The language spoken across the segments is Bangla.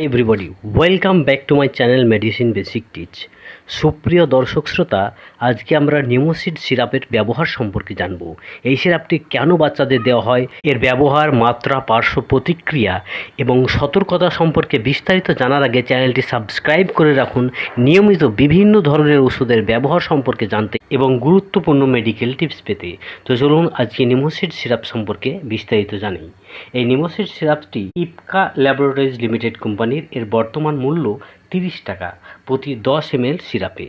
Everybody welcome back to my channel medicine basic teach সুপ্রিয় দর্শক শ্রোতা, আজকে আমরা নিমোসিড সিরাপের ব্যবহার সম্পর্কে জানব। এই সিরাপটি কেন বাচ্চাদের দেওয়া হয়, এর ব্যবহার, মাত্রা, পার্শ্ব প্রতিক্রিয়া এবং সতর্কতা সম্পর্কে বিস্তারিত জানার আগে চ্যানেলটি সাবস্ক্রাইব করে রাখুন। নিয়মিত বিভিন্ন ধরনের ওষুধের ব্যবহার সম্পর্কে জানতে এবং গুরুত্বপূর্ণ মেডিকেল টিপস পেতে। তো চলুন আজকে নিমোসিড সিরাপ সম্পর্কে বিস্তারিত জানি। এই নিমোসিড সিরাপটি ইপকা ল্যাবরেটরিজ লিমিটেড কোম্পানির এর বর্তমান মূল্য তিরিশ টাকা প্রতি দশ এম সিরাপে।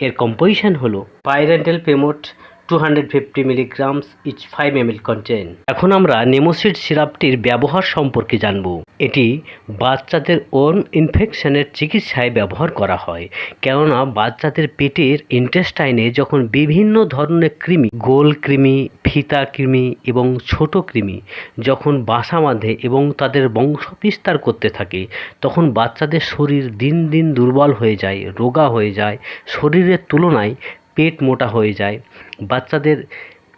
এর কম্পোজিশন হলো pyrantel pamoate two hundred fifty milligrams each five M contain এখন আমরা নেমোসিড সিরাপটির ব্যবহার সম্পর্কে জানব। এটি বাচ্চাদের ওন ইনফেকশনের চিকিৎসায় ব্যবহার করা হয়। কেননা বাচ্চাদের পেটের ইন্টেস্টাইনে যখন বিভিন্ন ধরনের কৃমি, গোল কৃমি, ফিতা কৃমি এবং ছোট কৃমি যখন বাসা বাঁধে এবং তাদের বংশ বিস্তার করতে থাকে, তখন বাচ্চাদের শরীর দিন দিন দুর্বল হয়ে যায়, রোগা হয়ে যায়। শরীরের তুলনায় পেট মোটা হয়ে যায়। বাচ্চাদের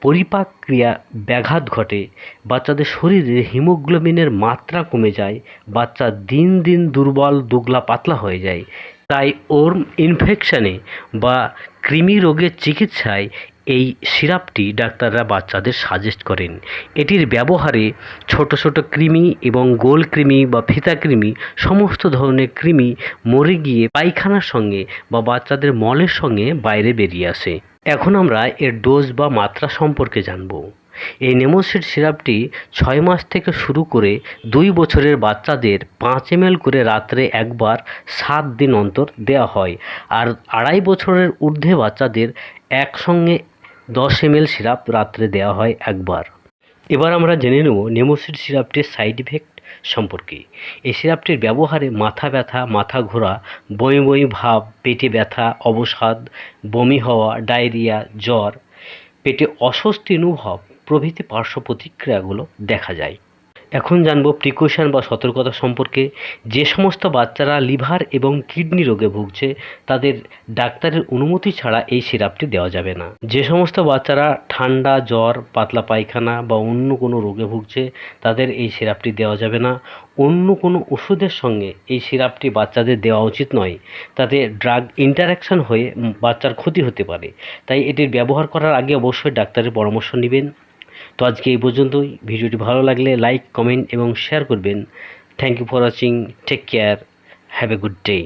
পরিপাক ক্রিয়া ব্যাঘাত ঘটে। বাচ্চাদের শরীরে হিমোগ্লোবিনের মাত্রা কমে যায়। বাচ্চা দিন দিন দুর্বল দুগলা পাতলা হয়ে যায়। তাই ওর্ম ইনফেকশানে বা কৃমি রোগের চিকিৎসায় এই সিরাপটি ডাক্তাররা বাচ্চাদের সাজেস্ট করেন। এটির ব্যবহারে ছোট ছোট কৃমি এবং গোল কৃমি বা ফিতা কৃমি, সমস্ত ধরনের কৃমি মরে গিয়ে পায়খানার সঙ্গে বা বাচ্চাদের মলের সঙ্গে বাইরে বেরিয়ে আসে। এখন আমরা এর ডোজ বা মাত্রা সম্পর্কে জানব। এই নেমোসিড সিরাপটি ছয় মাস থেকে শুরু করে দুই বছরের বাচ্চাদের পাঁচ এম করে রাত্রে একবার সাত দিন অন্তর দেওয়া হয়। আর আড়াই বছরের ঊর্ধ্বে বাচ্চাদের একসঙ্গে দশ এম সিরাপ রাত্রে দেওয়া হয় একবার। এবার আমরা জেনে নেব নেমোসিড সিরাপটির সাইড ইফেক্ট সম্পর্কে। এই সিরাপটির ব্যবহারে মাথা ব্যথা, মাথা ঘোরা, বমি বমি ভাব, পেটে ব্যথা, অবসাদ, বমি হওয়া, ডায়রিয়া, জ্বর, পেটে অস্বস্তি অনুভব প্রভৃতি পার্শ্ব প্রতিক্রিয়াগুলো দেখা যায়। এখন জানব প্রিকশন বা সতর্কতা সম্পর্কে। যে সমস্ত বাচ্চারা লিভার এবং কিডনি রোগে ভুগছে, তাদের ডাক্তারের অনুমতি ছাড়া এই সিরাপটি দেওয়া যাবে না। যে সমস্ত বাচ্চারা ঠান্ডা, জ্বর, পাতলা পায়খানা বা অন্য কোনো রোগে ভুগছে, তাদের এই সিরাপটি দেওয়া যাবে না। অন্য কোনো ওষুধের সঙ্গে এই সিরাপটি বাচ্চাদের দেওয়া উচিত নয়। তাতে ড্রাগ ইন্টারাকশান হয়ে বাচ্চার ক্ষতি হতে পারে। তাই এটির ব্যবহার করার আগে অবশ্যই ডাক্তারের পরামর্শ নেবেন। তো আজকে এই পর্যন্তই। ভিডিওটি ভালো লাগলে লাইক কমেন্ট এবং শেয়ার করবেন। Thank you for watching take care have a good day